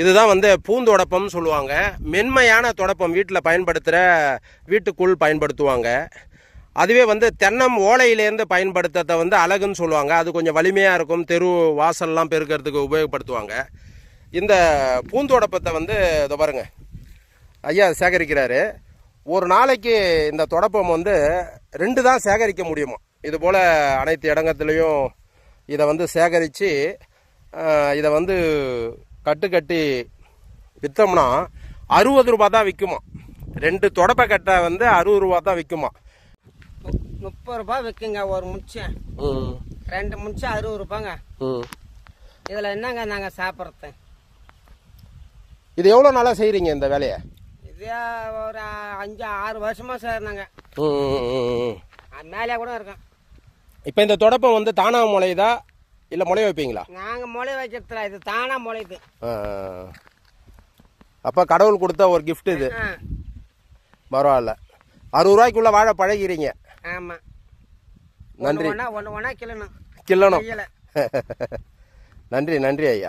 இதுதான் வந்து பூந்தொடப்பம்னு சொல்லுவாங்க. மென்மையான தொடப்பம் வீட்டில் பயன்படுத்துகிற வீட்டுக்குள் பயன்படுத்துவாங்க. அதுவே வந்து தென்னம் ஓலையிலேருந்து பயன்படுத்துறத வந்து அழகுன்னு சொல்லுவாங்க. அது கொஞ்சம் வலிமையாக இருக்கும். தெரு வாசல்லாம் பெருக்கிறதுக்கு உபயோகப்படுத்துவாங்க. இந்த பூந்தொடப்பத்தை வந்து இதை பாருங்க. ஐயா சேகரிக்கிறாரு. ஒரு நாளைக்கு இந்த தொடப்பம் வந்து ரெண்டு தான் சேகரிக்க முடியுமா? இது போல் அனைத்து இடங்கத்துலேயும் இதை வந்து சேகரித்து இதை வந்து கட்டு கட்டி விற்றோம்னா அறுபது ரூபா தான் விற்குமா ரெண்டு தொடப்ப கட்டை வந்து அறுபது ரூபா தான் விற்குமா முப்பது ரூபாய் விற்குங்க ஒரு முச்சம் ரெண்டு முச்சம் அறுபது ரூபாங்க இதில் என்னங்க நாங்கள் சாப்பிட்றது? இது எவ்வளோ நாளாக செய்கிறீங்க இந்த வேலையை? இதே ஒரு அஞ்சு ஆறு வருஷமாக ம் மேலே கூட இருக்கோம். இப்போ இந்த தொடப்பம் வந்து தானா முளையுதா? இல்லை முளைய வைப்பீங்களா? நாங்கள் முளை வைக்கிறதுல இது தானாக முளையுது. அப்போ கடவுள் கொடுத்த ஒரு gift இது. பரவாயில்ல. அறுபது ரூபாய்க்குள்ள வாழை பழகிறீங்க. ஆமாம் நன்றி. ஒன்று ஒன்றா கிளணும் கிள்ளணும். நன்றி நன்றி ஐயா.